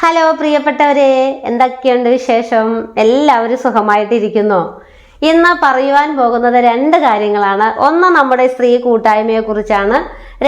Hello പ്രിയപ്പെട്ടവരെ എന്തൊക്കെയുണ്ട് വിശേഷം? എല്ലാവരും സുഖമായിട്ടിരിക്കുന്നു. ഇന്ന് പറയുവാൻ പോകുന്നത് രണ്ട് കാര്യങ്ങളാണ്. ഒന്ന് നമ്മുടെ സ്ത്രീ കൂട്ടായ്മയെ കുറിച്ചാണ്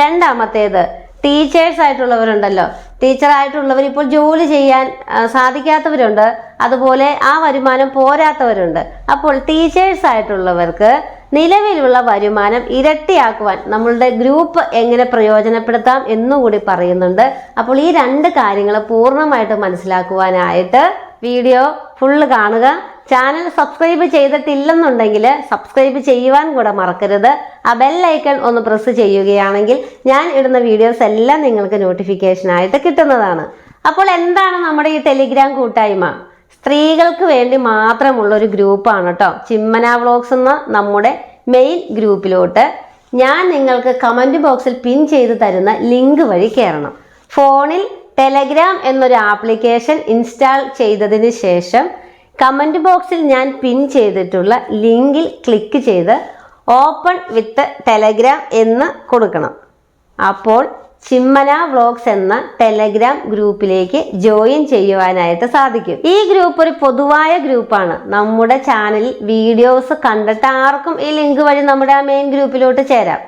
രണ്ടാമത്തേത് ടീച്ചേഴ്സ് ആയിട്ടുള്ളവരുണ്ടല്ലോ ടീച്ചറായിട്ടുള്ളവർ ഇപ്പോൾ ജോലി ചെയ്യാൻ സാധിക്കാത്തവരുണ്ട്. അതുപോലെ ആ വരുമാനം പോരാത്തവരുണ്ട്. അപ്പോൾ ടീച്ചേഴ്സ് ആയിട്ടുള്ളവർക്ക് നിലവിലുള്ള വരുമാനം ഇരട്ടിയാക്കുവാൻ നമ്മളുടെ ഗ്രൂപ്പ് എങ്ങനെ പ്രയോജനപ്പെടുത്താം എന്നുകൂടി പറയുന്നുണ്ട്. അപ്പോൾ ഈ രണ്ട് കാര്യങ്ങൾ പൂർണമായിട്ട് മനസ്സിലാക്കുവാനായിട്ട് വീഡിയോ ഫുള്ള് കാണുക. ചാനൽ സബ്സ്ക്രൈബ് ചെയ്തിട്ടില്ലെന്നുണ്ടെങ്കിൽ സബ്സ്ക്രൈബ് ചെയ്യുവാൻ കൂടെ മറക്കരുത്. ആ ബെല്ലൈക്കൺ ഒന്ന് പ്രസ് ചെയ്യുകയാണെങ്കിൽ ഞാൻ ഇടുന്ന വീഡിയോസ് എല്ലാം നിങ്ങൾക്ക് നോട്ടിഫിക്കേഷനായിട്ട് കിട്ടുന്നതാണ്. അപ്പോൾ എന്താണ് നമ്മുടെ ഈ ടെലിഗ്രാം കൂട്ടായ്മ? സ്ത്രീകൾക്ക് വേണ്ടി മാത്രമുള്ള ഒരു ഗ്രൂപ്പാണ് കേട്ടോ ചിമ്മന വ്ളോഗ്സ് എന്ന നമ്മുടെ മെയിൻ ഗ്രൂപ്പിലോട്ട് ഞാൻ നിങ്ങൾക്ക് കമന്റ് ബോക്സിൽ പിൻ ചെയ്ത് തരുന്ന ലിങ്ക് വഴി കയറണം ഫോണിൽ ടെലഗ്രാം എന്നൊരു ആപ്ലിക്കേഷൻ ഇൻസ്റ്റാൾ ചെയ്തതിന് ശേഷം കമന്റ് ബോക്സിൽ ഞാൻ പിൻ ചെയ്തിട്ടുള്ള ലിങ്കിൽ ക്ലിക്ക് ചെയ്ത് ഓപ്പൺ വിത്ത് ടെലഗ്രാം എന്ന് കൊടുക്കണം. അപ്പോൾ ചിമ്മന വ്ളോഗ്സ് എന്ന ടെലഗ്രാം ഗ്രൂപ്പിലേക്ക് ജോയിൻ ചെയ്യുവാനായിട്ട് സാധിക്കും. ഈ ഗ്രൂപ്പ് ഒരു പൊതുവായ ഗ്രൂപ്പാണ്. നമ്മുടെ ചാനലിൽ വീഡിയോസ് കണ്ടിട്ട് ആർക്കും ഈ ലിങ്ക് വഴി നമ്മുടെ ആ മെയിൻ ഗ്രൂപ്പിലോട്ട് ചേരാം.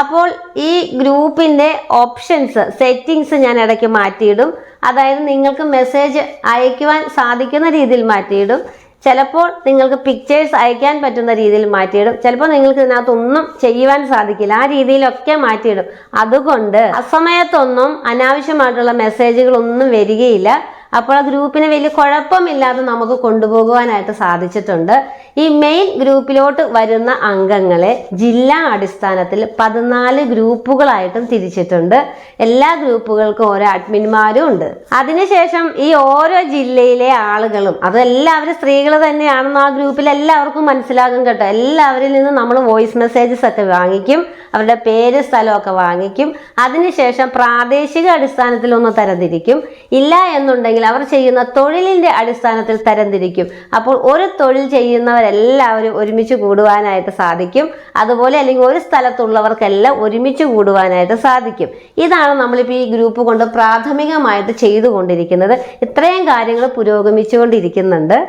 അപ്പോൾ ഈ ഗ്രൂപ്പിന്റെ ഓപ്ഷൻസ് സെറ്റിങ്സ് ഞാൻ ഇടയ്ക്ക് മാറ്റിയിടും. അതായത് നിങ്ങൾക്ക് മെസ്സേജ് അയക്കുവാൻ സാധിക്കുന്ന രീതിയിൽ മാറ്റിയിടും. ചിലപ്പോൾ നിങ്ങൾക്ക് പിക്ചേഴ്സ് അയക്കാൻ പറ്റുന്ന രീതിയിൽ മാറ്റിയിടും. ചിലപ്പോൾ നിങ്ങൾക്ക് ഇതിനകത്തൊന്നും ചെയ്യുവാൻ സാധിക്കില്ല. ആ രീതിയിലൊക്കെ മാറ്റിയിടും. അതുകൊണ്ട് അസമയത്തൊന്നും അനാവശ്യമായിട്ടുള്ള മെസ്സേജുകളൊന്നും വരികയില്ല. അപ്പോൾ ആ ഗ്രൂപ്പിന് വലിയ കുഴപ്പമില്ലാതെ നമുക്ക് കൊണ്ടുപോകുവാനായിട്ട് സാധിച്ചിട്ടുണ്ട്. ഈ മെയിൻ ഗ്രൂപ്പിലോട്ട് വരുന്ന അംഗങ്ങളെ ജില്ലാ അടിസ്ഥാനത്തിൽ പതിനാല് ഗ്രൂപ്പുകളായിട്ടും തിരിച്ചിട്ടുണ്ട്. എല്ലാ ഗ്രൂപ്പുകൾക്കും ഓരോ അഡ്മിന്മാരും ഉണ്ട്. അതിനുശേഷം ഈ ഓരോ ജില്ലയിലെ ആളുകളും അതെല്ലാവരും സ്ത്രീകൾ തന്നെയാണെന്ന് ആ ഗ്രൂപ്പിൽ എല്ലാവർക്കും മനസ്സിലാകും കേട്ടോ. എല്ലാവരിൽ നിന്നും നമ്മൾ വോയിസ് മെസ്സേജസ് ഒക്കെ വാങ്ങിക്കും അവരുടെ പേര് സ്ഥലമൊക്കെ വാങ്ങിക്കും. അതിനുശേഷം പ്രാദേശിക അടിസ്ഥാനത്തിൽ ഒന്ന് തരംതിരിക്കും. ഇല്ല എന്നുണ്ടെങ്കിൽ അവർ ചെയ്യുന്ന തൊഴിലിന്റെ അടിസ്ഥാനത്തിൽ തരംതിരിക്കും. അപ്പോൾ ഒരു തൊഴിൽ ചെയ്യുന്നവരെല്ലാവരും ഒരുമിച്ച് കൂടുവാനായിട്ട് സാധിക്കും. അതുപോലെ അല്ലെങ്കിൽ ഒരു സ്ഥലത്തുള്ളവർക്കെല്ലാം ഒരുമിച്ച് കൂടുവാനായിട്ട് സാധിക്കും. ഇതാണ് നമ്മളിപ്പോൾ ഈ ഗ്രൂപ്പ് കൊണ്ട് പ്രാഥമികമായിട്ട് ചെയ്തുകൊണ്ടിരിക്കുന്നത്. ഇത്രയും കാര്യങ്ങൾ പുരോഗമിച്ചുകൊണ്ടിരിക്കുന്നുണ്ട്.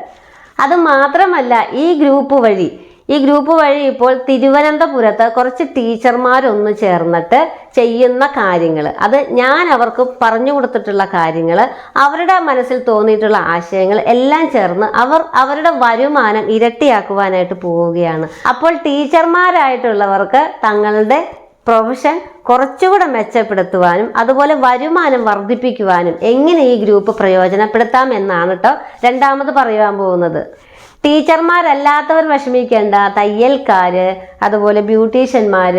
അത് മാത്രമല്ല ഈ ഗ്രൂപ്പ് വഴി ഈ ഗ്രൂപ്പ് വഴി ഇപ്പോൾ തിരുവനന്തപുരത്ത് കുറച്ച് ടീച്ചർമാരൊന്ന് ചേർന്നിട്ട് ചെയ്യുന്ന കാര്യങ്ങൾ അത് ഞാൻ അവർക്ക് പറഞ്ഞു കൊടുത്തിട്ടുള്ള കാര്യങ്ങൾ അവരുടെ മനസ്സിൽ തോന്നിയിട്ടുള്ള ആശയങ്ങൾ എല്ലാം ചേർന്ന് അവർ അവരുടെ വരുമാനം ഇരട്ടിയാക്കുവാനായിട്ട് പോവുകയാണ്. അപ്പോൾ ടീച്ചർമാരായിട്ടുള്ളവർക്ക് തങ്ങളുടെ പ്രൊഫഷൻ കുറച്ചുകൂടെ മെച്ചപ്പെടുത്തുവാനും അതുപോലെ വരുമാനം വർദ്ധിപ്പിക്കുവാനും എങ്ങനെ ഈ ഗ്രൂപ്പ് പ്രയോജനപ്പെടുത്താം എന്നാണ് കേട്ടോ രണ്ടാമത് പറയുവാൻ പോകുന്നത്. ടീച്ചർമാരല്ലാത്തവർ വിഷമിക്കേണ്ട തയ്യൽക്കാർ അതുപോലെ ബ്യൂട്ടീഷ്യന്മാർ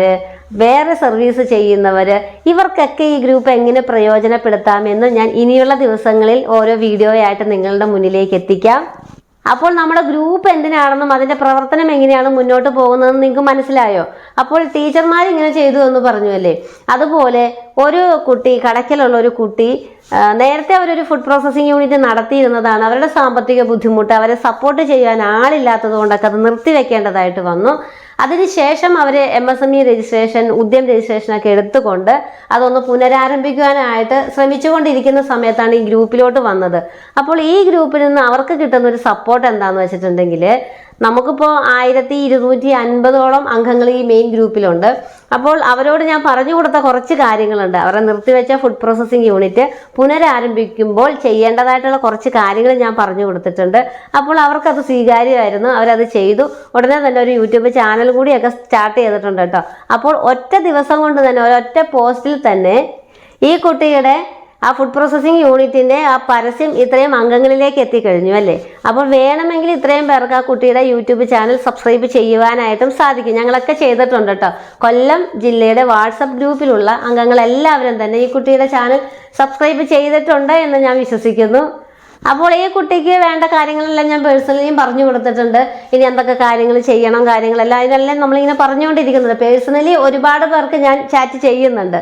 വേറെ സർവീസ് ചെയ്യുന്നവർ ഇവർക്കൊക്കെ ഈ ഗ്രൂപ്പ് എങ്ങനെ പ്രയോജനപ്പെടുത്താമെന്ന് ഞാൻ ഇനിയുള്ള ദിവസങ്ങളിൽ ഓരോ വീഡിയോ ആയിട്ട് നിങ്ങളുടെ മുന്നിലേക്ക് എത്തിക്കാം. അപ്പോൾ നമ്മുടെ ഗ്രൂപ്പ് എന്തിനാണെന്നും അതിന്റെ പ്രവർത്തനം എങ്ങനെയാണ് മുന്നോട്ട് പോകുന്നതെന്ന് നിങ്ങൾക്ക് മനസ്സിലായോ? അപ്പോൾ ടീച്ചർമാർ ഇങ്ങനെ ചെയ്തു എന്ന് പറഞ്ഞു അല്ലേ അതുപോലെ ഒരു കുട്ടി കടക്കലുള്ള ഒരു കുട്ടി നേരത്തെ അവരൊരു ഫുഡ് പ്രോസസ്സിംഗ് യൂണിറ്റ് നടത്തിയിരുന്നതാണ്. അവരുടെ സാമ്പത്തിക ബുദ്ധിമുട്ട് അവരെ സപ്പോർട്ട് ചെയ്യാൻ ആളില്ലാത്തത് കൊണ്ടൊക്കെ അത് നിർത്തിവെക്കേണ്ടതായിട്ട് വന്നു. അതിനുശേഷം അവർ M S M E registration Udyam രജിസ്ട്രേഷനൊക്കെ എടുത്തുകൊണ്ട് അതൊന്ന് പുനരാരംഭിക്കുവാനായിട്ട് ശ്രമിച്ചുകൊണ്ടിരിക്കുന്ന സമയത്താണ് ഈ ഗ്രൂപ്പിലോട്ട് വന്നത്. അപ്പോൾ ഈ ഗ്രൂപ്പിൽ നിന്ന് അവർക്ക് കിട്ടുന്ന ഒരു സപ്പോർട്ട് എന്താണെന്ന് വെച്ചിട്ടുണ്ടെങ്കിൽ നമുക്കിപ്പോൾ ആയിരത്തി ഇരുന്നൂറ്റി അൻപതോളം അംഗങ്ങൾ ഈ മെയിൻ ഗ്രൂപ്പിലുണ്ട്. അപ്പോൾ അവരോട് ഞാൻ പറഞ്ഞു കൊടുത്ത കുറച്ച് കാര്യങ്ങളുണ്ട്. അവരെ നിർത്തിവെച്ച ഫുഡ് പ്രോസസ്സിംഗ് യൂണിറ്റ് പുനരാരംഭിക്കുമ്പോൾ ചെയ്യേണ്ടതായിട്ടുള്ള കുറച്ച് കാര്യങ്ങൾ ഞാൻ പറഞ്ഞു കൊടുത്തിട്ടുണ്ട്. അപ്പോൾ അവർക്കത് സ്വീകാര്യമായിരുന്നു. അവരത് ചെയ്തു. ഉടനെ തന്നെ ഒരു യൂട്യൂബ് ചാനൽ കൂടിയൊക്കെ സ്റ്റാർട്ട് ചെയ്തിട്ടുണ്ട് കേട്ടോ. അപ്പോൾ ഒറ്റ ദിവസം കൊണ്ട് തന്നെ ഒരൊറ്റ പോസ്റ്റിൽ തന്നെ ഈ കുട്ടിയുടെ ആ ഫുഡ് പ്രോസസ്സിംഗ് യൂണിറ്റിന്റെ ആ പരസ്യം ഇത്രയും അംഗങ്ങളിലേക്ക് എത്തിക്കഴിഞ്ഞു അല്ലേ? അപ്പോൾ വേണമെങ്കിൽ ഇത്രയും പേർക്ക് ആ കുട്ടിയുടെ യൂട്യൂബ് ചാനൽ സബ്സ്ക്രൈബ് ചെയ്യുവാനായിട്ടും സാധിക്കും. ഞങ്ങളൊക്കെ ചെയ്തിട്ടുണ്ട് കേട്ടോ. കൊല്ലം ജില്ലയുടെ വാട്സപ്പ് ഗ്രൂപ്പിലുള്ള അംഗങ്ങളെല്ലാവരും തന്നെ ഈ കുട്ടിയുടെ ചാനൽ സബ്സ്ക്രൈബ് ചെയ്തിട്ടുണ്ട് എന്ന് ഞാൻ വിശ്വസിക്കുന്നു. അപ്പോൾ ഈ കുട്ടിക്ക് വേണ്ട കാര്യങ്ങളെല്ലാം ഞാൻ പേഴ്സണലിയും പറഞ്ഞു കൊടുത്തിട്ടുണ്ട്. ഇനി എന്തൊക്കെ കാര്യങ്ങൾ ചെയ്യണം കാര്യങ്ങളെല്ലാം അതിനെല്ലാം നമ്മളിങ്ങനെ പറഞ്ഞുകൊണ്ടിരിക്കുന്നുണ്ട്. പേഴ്സണലി ഒരുപാട് പേർക്ക് ഞാൻ ചാറ്റ് ചെയ്യുന്നുണ്ട്.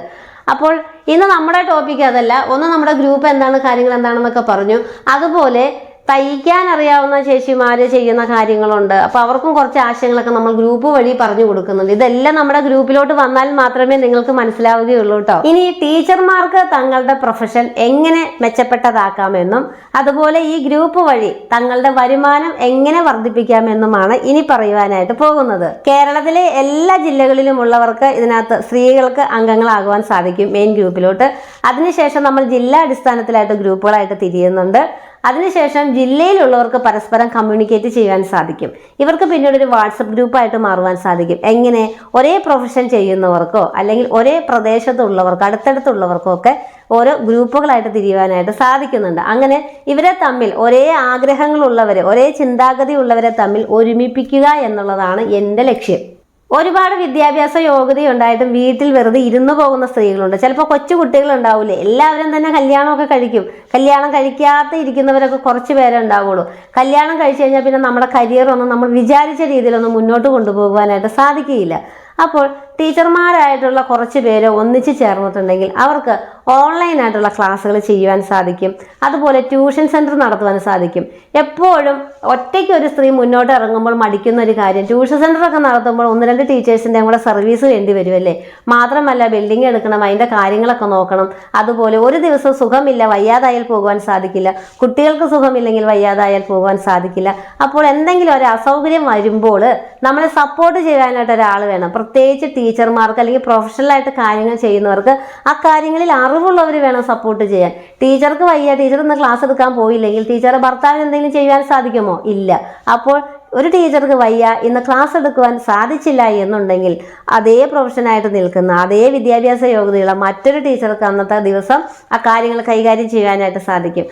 അപ്പോൾ ഇന്ന് നമ്മുടെ ടോപ്പിക് അതല്ല. ഒന്ന് നമ്മുടെ ഗ്രൂപ്പ് എന്താണ് കാര്യങ്ങൾ എന്താണെന്നൊക്കെ പറഞ്ഞു. അതുപോലെ തയ്ക്കാൻ അറിയാവുന്ന ചേച്ചിമാര് ചെയ്യുന്ന കാര്യങ്ങളുണ്ട്. അപ്പൊ അവർക്കും കുറച്ച് ആശയങ്ങളൊക്കെ നമ്മൾ ഗ്രൂപ്പ് വഴി പറഞ്ഞു കൊടുക്കുന്നുണ്ട്. ഇതെല്ലാം നമ്മുടെ ഗ്രൂപ്പിലോട്ട് വന്നാൽ മാത്രമേ നിങ്ങൾക്ക് മനസ്സിലാവുകയുള്ളൂ കേട്ടോ ഇനി ടീച്ചർമാർക്ക് തങ്ങളുടെ പ്രൊഫഷൻ എങ്ങനെ മെച്ചപ്പെട്ടതാക്കാമെന്നും അതുപോലെ ഈ ഗ്രൂപ്പ് വഴി തങ്ങളുടെ വരുമാനം എങ്ങനെ വർദ്ധിപ്പിക്കാമെന്നുമാണ് ഇനി പറയുവാനായിട്ട് പോകുന്നത്. കേരളത്തിലെ എല്ലാ ജില്ലകളിലും ഉള്ളവർക്ക് ഇതിനകത്ത് സ്ത്രീകൾക്ക് അംഗങ്ങളാകുവാൻ സാധിക്കും മെയിൻ ഗ്രൂപ്പിലോട്ട്. അതിനുശേഷം നമ്മൾ ജില്ലാ അടിസ്ഥാനത്തിലായിട്ട് ഗ്രൂപ്പുകളായിട്ട് തിരിയുന്നുണ്ട്. അതിനുശേഷം ജില്ലയിലുള്ളവർക്ക് പരസ്പരം കമ്മ്യൂണിക്കേറ്റ് ചെയ്യാൻ സാധിക്കും. ഇവർക്ക് പിന്നീട് ഒരു വാട്സപ്പ് ഗ്രൂപ്പായിട്ട് മാറുവാൻ സാധിക്കും. എങ്ങനെ? ഒരേ പ്രൊഫഷൻ ചെയ്യുന്നവർക്കോ അല്ലെങ്കിൽ ഒരേ പ്രദേശത്തുള്ളവർക്കോ അടുത്തടുത്തുള്ളവർക്കോ ഒക്കെ ഓരോ ഗ്രൂപ്പുകളായിട്ട് തിരിയുവാനായിട്ട് സാധിക്കുന്നുണ്ട്. അങ്ങനെ ഇവരെ തമ്മിൽ ഒരേ ആഗ്രഹങ്ങളുള്ളവരെ ഒരേ ചിന്താഗതി ഉള്ളവരെ തമ്മിൽ ഒരുമിപ്പിക്കുക എന്നുള്ളതാണ് എന്റെ ലക്ഷ്യം. ഒരുപാട് വിദ്യാഭ്യാസ യോഗ്യത ഉണ്ടായിട്ടും വീട്ടിൽ വെറുതെ ഇരുന്നു പോകുന്ന സ്ത്രീകളുണ്ട്. ചിലപ്പോൾ കൊച്ചു കുട്ടികൾ ഉണ്ടാവില്ലേ എല്ലാവരും തന്നെ കല്യാണമൊക്കെ കഴിക്കും. കല്യാണം കഴിക്കാതെ ഇരിക്കുന്നവരൊക്കെ കുറച്ച് പേരെ ഉണ്ടാവുള്ളൂ. കല്യാണം കഴിച്ചു കഴിഞ്ഞാൽ പിന്നെ നമ്മുടെ കരിയറൊന്നും നമ്മൾ വിചാരിച്ച രീതിയിലൊന്നും മുന്നോട്ട് കൊണ്ടുപോകാനായിട്ട് സാധിക്കുകയില്ല. അപ്പോൾ ടീച്ചർമാരായിട്ടുള്ള കുറച്ച് പേര് ഒന്നിച്ച് ചേർന്നിട്ടുണ്ടെങ്കിൽ അവർക്ക് ഓൺലൈനായിട്ടുള്ള ക്ലാസ്സുകൾ ചെയ്യുവാൻ സാധിക്കും. അതുപോലെ ട്യൂഷൻ സെന്റർ നടത്തുവാൻ സാധിക്കും. എപ്പോഴും ഒറ്റയ്ക്ക് ഒരു സ്ത്രീ മുന്നോട്ട് ഇറങ്ങുമ്പോൾ മടിക്കുന്ന ഒരു കാര്യം ട്യൂഷൻ സെന്ററൊക്കെ നടത്തുമ്പോൾ ഒന്ന് രണ്ട് ടീച്ചേഴ്സിന്റെയും കൂടെ സർവീസ് വേണ്ടി വരുമല്ലേ മാത്രമല്ല ബിൽഡിംഗ് എടുക്കണം അതിന്റെ കാര്യങ്ങളൊക്കെ നോക്കണം. അതുപോലെ ഒരു ദിവസം സുഖമില്ല വയ്യാതായാൽ പോകുവാൻ സാധിക്കില്ല. കുട്ടികൾക്ക് സുഖമില്ലെങ്കിൽ വയ്യാതായാൽ പോകുവാൻ സാധിക്കില്ല. അപ്പോൾ എന്തെങ്കിലും ഒരു അസൗകര്യം വരുമ്പോൾ നമ്മളെ സപ്പോർട്ട് ചെയ്യാനായിട്ട് ഒരാൾ വേണം. പ്രത്യേകിച്ച് ടീച്ചർമാർക്ക് അല്ലെങ്കിൽ പ്രൊഫഷണലായിട്ട് കാര്യങ്ങൾ ചെയ്യുന്നവർക്ക് ആ കാര്യങ്ങളിൽ അറിവുള്ളവർ വേണം സപ്പോർട്ട് ചെയ്യാൻ. ടീച്ചർക്ക് വയ്യ ടീച്ചർ ഇന്ന് ക്ലാസ് എടുക്കാൻ പോയില്ലെങ്കിൽ ടീച്ചറെ ഭർത്താവിന് എന്തെങ്കിലും ചെയ്യാൻ സാധിക്കുമോ? ഇല്ല. അപ്പോൾ ഒരു ടീച്ചർക്ക് വയ്യ ഇന്ന് ക്ലാസ് എടുക്കുവാൻ സാധിച്ചില്ല എന്നുണ്ടെങ്കിൽ അതേ പ്രൊഫഷനായിട്ട് നിൽക്കുന്ന അതേ വിദ്യാഭ്യാസ യോഗ്യതയുള്ള മറ്റൊരു ടീച്ചർക്ക് അന്നത്തെ ദിവസം ആ കാര്യങ്ങൾ കൈകാര്യം ചെയ്യാനായിട്ട് സാധിക്കും.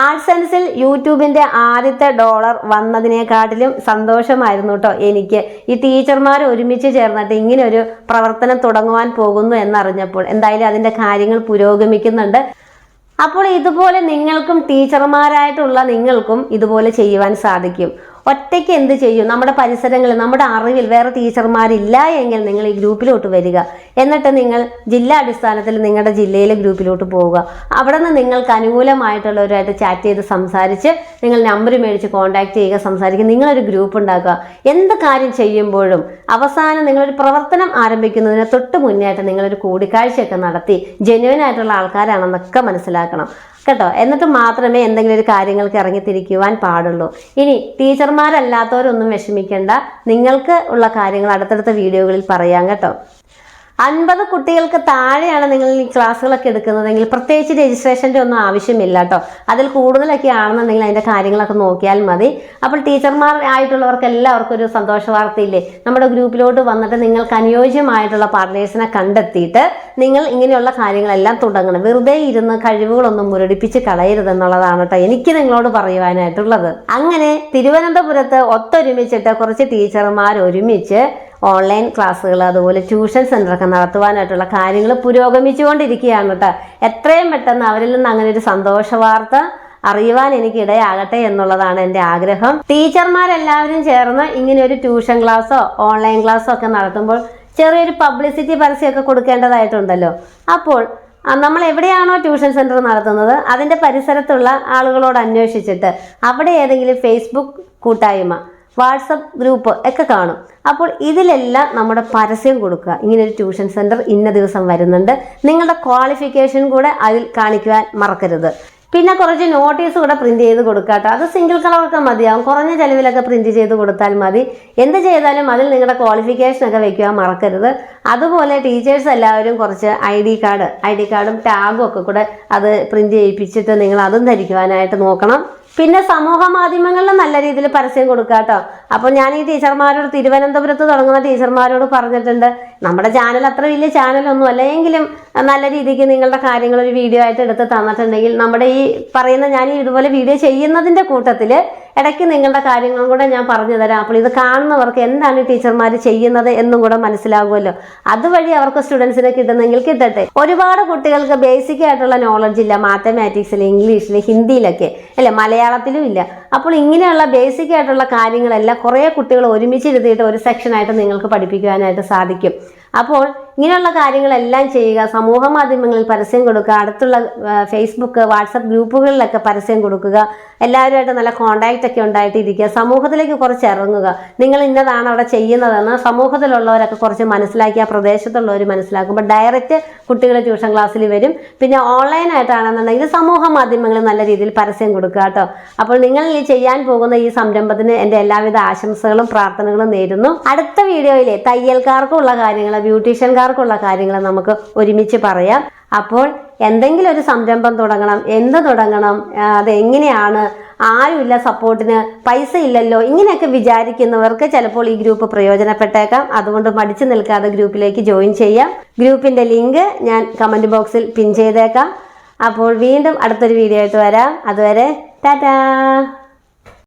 ആർട്സ് സെൻസിൽ യൂട്യൂബിന്റെ ആദ്യത്തെ ഡോളർ വന്നതിനെക്കാട്ടിലും സന്തോഷമായിരുന്നു കേട്ടോ എനിക്ക്. ഈ ടീച്ചർമാർ ഒരുമിച്ച് ചേർന്നിട്ട് ഇങ്ങനെ ഒരു പ്രവർത്തനം തുടങ്ങുവാൻ പോകുന്നു എന്നറിഞ്ഞപ്പോൾ എന്തായാലും അതിന്റെ കാര്യങ്ങൾ പുരോഗമിക്കുന്നുണ്ട്. അപ്പോൾ ഇതുപോലെ നിങ്ങൾക്കും ടീച്ചർമാരായിട്ടുള്ള നിങ്ങൾക്കും ഇതുപോലെ ചെയ്യുവാൻ സാധിക്കും. ഒറ്റയ്ക്ക് എന്ത് ചെയ്യും? നമ്മുടെ പരിസരങ്ങളിൽ നമ്മുടെ അറിവിൽ വേറെ ടീച്ചർമാരില്ല എങ്കിൽ നിങ്ങൾ ഈ ഗ്രൂപ്പിലോട്ട് വരിക. എന്നിട്ട് നിങ്ങൾ ജില്ലാ അടിസ്ഥാനത്തിൽ നിങ്ങളുടെ ജില്ലയിലെ ഗ്രൂപ്പിലോട്ട് പോവുക. അവിടെ നിന്ന് നിങ്ങൾക്ക് അനുകൂലമായിട്ടുള്ളവരുമായിട്ട് ചാറ്റ് ചെയ്ത് സംസാരിച്ച് നിങ്ങൾ നമ്പർ മേടിച്ച് കോൺടാക്ട് ചെയ്യുക സംസാരിക്കുക നിങ്ങളൊരു ഗ്രൂപ്പ് ഉണ്ടാക്കുക. എന്ത് കാര്യം ചെയ്യുമ്പോഴും അവസാനം നിങ്ങളൊരു പ്രവർത്തനം ആരംഭിക്കുന്നതിന് തൊട്ട് മുന്നേയായിട്ട് നിങ്ങളൊരു കൂടിക്കാഴ്ചയൊക്കെ നടത്തി ജെന്യുവൻ ആയിട്ടുള്ള ആൾക്കാരാണെന്നൊക്കെ മനസ്സിലാക്കണം. കേട്ടോ? എന്നിട്ട് മാത്രമേ എന്തെങ്കിലും ഒരു കാര്യങ്ങൾക്ക് ഇറങ്ങിത്തിരിക്കുവാൻ പാടുള്ളൂ. ഇനി ടീച്ചർമാരല്ലാത്തവരൊന്നും വിഷമിക്കേണ്ട. നിങ്ങൾക്ക് ഉള്ള കാര്യങ്ങൾ അടുത്തടുത്ത വീഡിയോകളിൽ പറയാം കേട്ടോ. അൻപത് കുട്ടികൾക്ക് താഴെയാണ് നിങ്ങൾ ഈ ക്ലാസ്സുകളൊക്കെ എടുക്കുന്നതെങ്കിൽ പ്രത്യേകിച്ച് രജിസ്ട്രേഷന്റെ ഒന്നും ആവശ്യമില്ല കേട്ടോ. അതിൽ കൂടുതലൊക്കെ ആണെന്നുണ്ടെങ്കിൽ അതിന്റെ കാര്യങ്ങളൊക്കെ നോക്കിയാൽ മതി. അപ്പോൾ ടീച്ചർമാർ ആയിട്ടുള്ളവർക്ക് എല്ലാവർക്കും ഒരു സന്തോഷ വാർത്തയില്ലേ? നമ്മുടെ ഗ്രൂപ്പിലോട്ട് വന്നിട്ട് നിങ്ങൾക്ക് അനുയോജ്യമായിട്ടുള്ള പാർട്ട്നേഴ്സിനെ കണ്ടെത്തിയിട്ട് നിങ്ങൾ ഇങ്ങനെയുള്ള കാര്യങ്ങളെല്ലാം തുടങ്ങണം. വെറുതെ ഇരുന്ന് കഴിവുകളൊന്നും മുരടിപ്പിച്ച് കളയരുത് എന്നുള്ളതാണ് കേട്ടോ എനിക്ക് നിങ്ങളോട് പറയുവാനായിട്ടുള്ളത്. അങ്ങനെ തിരുവനന്തപുരത്ത് ഒത്തൊരുമിച്ചിട്ട് കുറച്ച് ടീച്ചർമാർ ഒരുമിച്ച് ഓൺലൈൻ ക്ലാസ്സുകൾ അതുപോലെ ട്യൂഷൻ സെന്ററൊക്കെ നടത്തുവാനായിട്ടുള്ള കാര്യങ്ങൾ പുരോഗമിച്ചുകൊണ്ടിരിക്കുകയാണ് കേട്ടോ. എത്രയും പെട്ടെന്ന് അവരിൽ നിന്ന് അങ്ങനെ ഒരു സന്തോഷ വാർത്ത അറിയുവാൻ എനിക്ക് ഇടയാകട്ടെ എന്നുള്ളതാണ് എന്റെ ആഗ്രഹം. ടീച്ചർമാരെല്ലാവരും ചേർന്ന് ഇങ്ങനെ ഒരു ട്യൂഷൻ ക്ലാസ്സോ ഓൺലൈൻ ക്ലാസ്സോ ഒക്കെ നടത്തുമ്പോൾ ചെറിയൊരു പബ്ലിസിറ്റി പരസ്യമൊക്കെ കൊടുക്കേണ്ടതായിട്ടുണ്ടല്ലോ. അപ്പോൾ നമ്മൾ എവിടെയാണോ ട്യൂഷൻ സെന്റർ നടത്തുന്നത് അതിന്റെ പരിസരത്തുള്ള ആളുകളോട് അന്വേഷിച്ചിട്ട് അവിടെ ഏതെങ്കിലും ഫേസ്ബുക്ക് കൂട്ടായ്മ വാട്സപ്പ് ഗ്രൂപ്പ് ഒക്കെ കാണും. അപ്പോൾ ഇതിലെല്ലാം നമ്മുടെ പരസ്യം കൊടുക്കുക. ഇങ്ങനെ ഒരു ട്യൂഷൻ സെന്റർ ഇന്ന ദിവസം വരുന്നുണ്ട്. നിങ്ങളുടെ ക്വാളിഫിക്കേഷൻ കൂടെ അതിൽ കാണിക്കുവാൻ മറക്കരുത്. പിന്നെ കുറച്ച് നോട്ടീസ് കൂടെ പ്രിന്റ് ചെയ്ത് കൊടുക്കാട്ടോ അത് സിംഗിൾ കളറൊക്കെ മതിയാവും. കുറഞ്ഞ ചെലവിലൊക്കെ പ്രിന്റ് ചെയ്ത് കൊടുത്താൽ മതി. എന്ത് ചെയ്താലും അതിൽ നിങ്ങളുടെ ക്വാളിഫിക്കേഷൻ ഒക്കെ വെക്കുവാൻ മറക്കരുത്. അതുപോലെ ടീച്ചേഴ്സ് എല്ലാവരും കുറച്ച് I D card I D കാർഡും ടാഗും ഒക്കെ കൂടെ അത് പ്രിന്റ് ചെയ്യിപ്പിച്ചിട്ട് നിങ്ങൾ അതും ധരിക്കുവാനായിട്ട് നോക്കണം. പിന്നെ സമൂഹ മാധ്യമങ്ങളിൽ നല്ല രീതിയിൽ പരസ്യം കൊടുക്കുക കേട്ടോ അപ്പോൾ ഞാൻ ഈ ടീച്ചർമാരോട് തിരുവനന്തപുരത്ത് തുടങ്ങുന്ന ടീച്ചർമാരോട് പറഞ്ഞിട്ടുണ്ട് നമ്മുടെ ചാനൽ അത്ര വലിയ ചാനലൊന്നും അല്ല. എങ്കിലും നല്ല രീതിക്ക് നിങ്ങളുടെ കാര്യങ്ങൾ ഒരു വീഡിയോ ആയിട്ട് എടുത്ത് തന്നിട്ടുണ്ടെങ്കിൽ നമ്മുടെ ഈ പറയുന്ന ഞാൻ ഇതുപോലെ വീഡിയോ ചെയ്യുന്നതിന്റെ കൂട്ടത്തിൽ ഇടയ്ക്ക് നിങ്ങളുടെ കാര്യങ്ങളും കൂടെ ഞാൻ പറഞ്ഞു തരാം. അപ്പോൾ ഇത് കാണുന്നവർക്ക് എന്താണ് ടീച്ചർമാർ ചെയ്യുന്നത് എന്നും കൂടെ മനസ്സിലാകുമല്ലോ അതുവഴി അവർക്ക് സ്റ്റുഡൻസിനെ കിട്ടുന്നെങ്കിൽ കിട്ടട്ടെ. ഒരുപാട് കുട്ടികൾക്ക് ബേസിക് ആയിട്ടുള്ള നോളജ് ഇല്ല. മാത്തമാറ്റിക്സിൽ ഇംഗ്ലീഷിൽ ഹിന്ദിയിലൊക്കെ അല്ലേ? മലയാളത്തിലും ഇല്ല. അപ്പോൾ ഇങ്ങനെയുള്ള ബേസിക് ആയിട്ടുള്ള കാര്യങ്ങളെല്ലാം കുറേ കുട്ടികൾ ഒരുമിച്ചിരുത്തിയിട്ട് ഒരു സെക്ഷനായിട്ട് നിങ്ങൾക്ക് പഠിപ്പിക്കുവാനായിട്ട് സാധിക്കും. അപ്പോൾ ഇങ്ങനെയുള്ള കാര്യങ്ങളെല്ലാം ചെയ്യുക സമൂഹ മാധ്യമങ്ങളിൽ പരസ്യം കൊടുക്കുക അടുത്തുള്ള ഫേസ്ബുക്ക് വാട്സപ്പ് ഗ്രൂപ്പുകളിലൊക്കെ പരസ്യം കൊടുക്കുക എല്ലാവരുമായിട്ട് നല്ല കോണ്ടാക്റ്റ് ഒക്കെ ഉണ്ടായിട്ടിരിക്കുക സമൂഹത്തിലേക്ക് കുറച്ച് ഇറങ്ങുക. നിങ്ങൾ ഇന്നതാണ് അവിടെ ചെയ്യുന്നതെന്ന് സമൂഹത്തിലുള്ളവരൊക്കെ കുറച്ച് മനസ്സിലാക്കി ആ പ്രദേശത്തുള്ളവർ മനസ്സിലാക്കുമ്പോൾ ഡയറക്റ്റ് കുട്ടികൾ ട്യൂഷൻ ക്ലാസ്സിൽ വരും. പിന്നെ ഓൺലൈനായിട്ടാണെന്നുണ്ടെങ്കിൽ സമൂഹ മാധ്യമങ്ങളിൽ നല്ല രീതിയിൽ പരസ്യം കൊടുക്കുക കേട്ടോ. അപ്പോൾ നിങ്ങൾ ഈ ചെയ്യാൻ പോകുന്ന ഈ സംരംഭത്തിന് എന്റെ എല്ലാവിധ ആശംസകളും പ്രാർത്ഥനകളും നേരുന്നു. അടുത്ത വീഡിയോയിലെ തയ്യൽക്കാർക്കുള്ള കാര്യങ്ങൾ ബ്യൂട്ടീഷ്യൻകാർക്കുള്ള കാര്യങ്ങൾ നമുക്ക് ഒരുമിച്ച് പറയാം. അപ്പോൾ എന്തെങ്കിലും ഒരു സംരംഭം തുടങ്ങണം എന്ത് തുടങ്ങണം അതെങ്ങനെയാണ് ആരുമില്ല സപ്പോർട്ടിന് പൈസ ഇല്ലല്ലോ ഇങ്ങനെയൊക്കെ വിചാരിക്കുന്നവർക്ക് ചിലപ്പോൾ ഈ ഗ്രൂപ്പ് പ്രയോജനപ്പെട്ടേക്കാം. അതുകൊണ്ട് മടിച്ചു നിൽക്കാതെ ഗ്രൂപ്പിലേക്ക് ജോയിൻ ചെയ്യാം. ഗ്രൂപ്പിന്റെ ലിങ്ക് ഞാൻ കമന്റ് ബോക്സിൽ പിൻ ചെയ്തേക്കാം. അപ്പോൾ വീണ്ടും അടുത്തൊരു വീഡിയോ ആയിട്ട് വരാം. അതുവരെ ടാറ്റാ!